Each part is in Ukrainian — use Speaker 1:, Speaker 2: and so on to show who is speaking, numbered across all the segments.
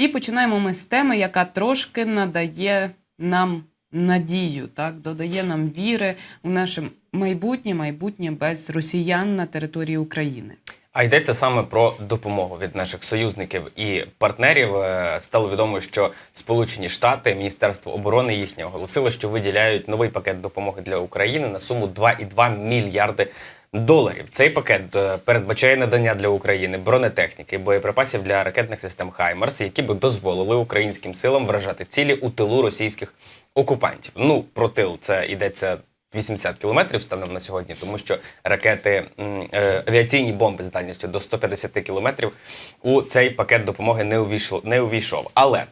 Speaker 1: І починаємо ми з теми, яка трошки надає нам надію, так додає нам віри у наше майбутнє, майбутнє без росіян на території України.
Speaker 2: А йдеться саме про допомогу від наших союзників і партнерів. Е, Стало відомо, що Сполучені Штати, Міністерство оборони їхнє оголосило, що виділяють новий пакет допомоги для України на суму 2,2 мільярди доларів. Цей пакет е, передбачає надання для України бронетехніки, боєприпасів для ракетних систем Хаймарс, які би дозволили українським силам вражати цілі у тилу російських окупантів. Ну про тил це йдеться 80 кілометрів станом на сьогодні, тому що ракети е, авіаційні бомби з дальністю до 150 кілометрів у цей пакет допомоги не увійшло не увійшов. Але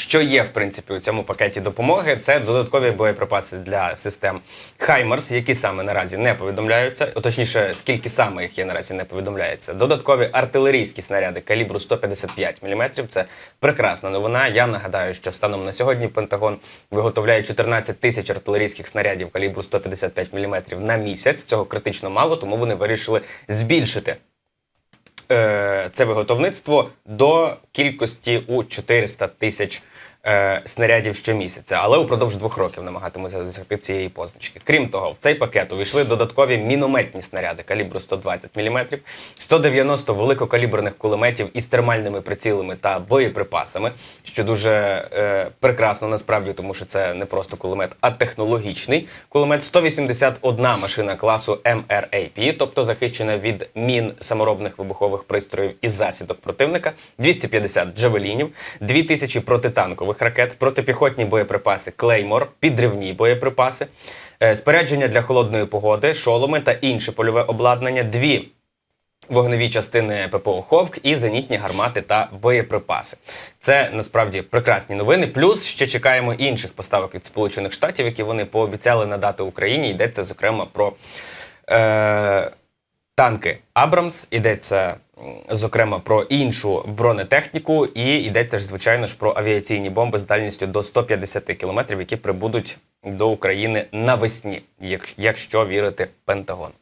Speaker 2: що є в принципі у цьому пакеті допомоги? Це додаткові боєприпаси для систем Хаймарс, які саме наразі не повідомляються. Точніше, скільки саме їх є наразі не повідомляється. Додаткові артилерійські снаряди калібру 155 мм. Це прекрасна новина. Я нагадаю, що станом на сьогодні Пентагон виготовляє 14 тисяч артилерійських снарядів калібру 155 мм на місяць. Цього критично мало, тому вони вирішили збільшити е, це виготовництво до кількості у 400 тисяч е, снарядів щомісяця, але упродовж двох років намагатимуться досягти цієї позначки. Крім того, в цей пакет увійшли додаткові мінометні снаряди калібру 120 мм, 190 великокаліберних кулеметів із термальними прицілами та боєприпасами, що дуже е, прекрасно насправді, тому що це не просто кулемет, а технологічний кулемет. 181 машина класу MRAP, тобто захищена від мін саморобних вибухових пристроїв і засідок противника, 250 джавелінів, 2000 протитанкових ракет, протипіхотні боєприпаси Клеймор, підривні боєприпаси, е, спорядження для холодної погоди, шоломи та інше польове обладнання, дві вогневі частини ППО Ховк і зенітні гармати та боєприпаси. Це насправді прекрасні новини. Плюс ще чекаємо інших поставок від Сполучених Штатів, які вони пообіцяли надати Україні. Йдеться зокрема про е, танки Абрамс, йдеться зокрема про іншу бронетехніку, і йдеться ж, звичайно ж, про авіаційні бомби з дальністю до 150 кілометрів, які прибудуть до України навесні, якщо вірити Пентагону.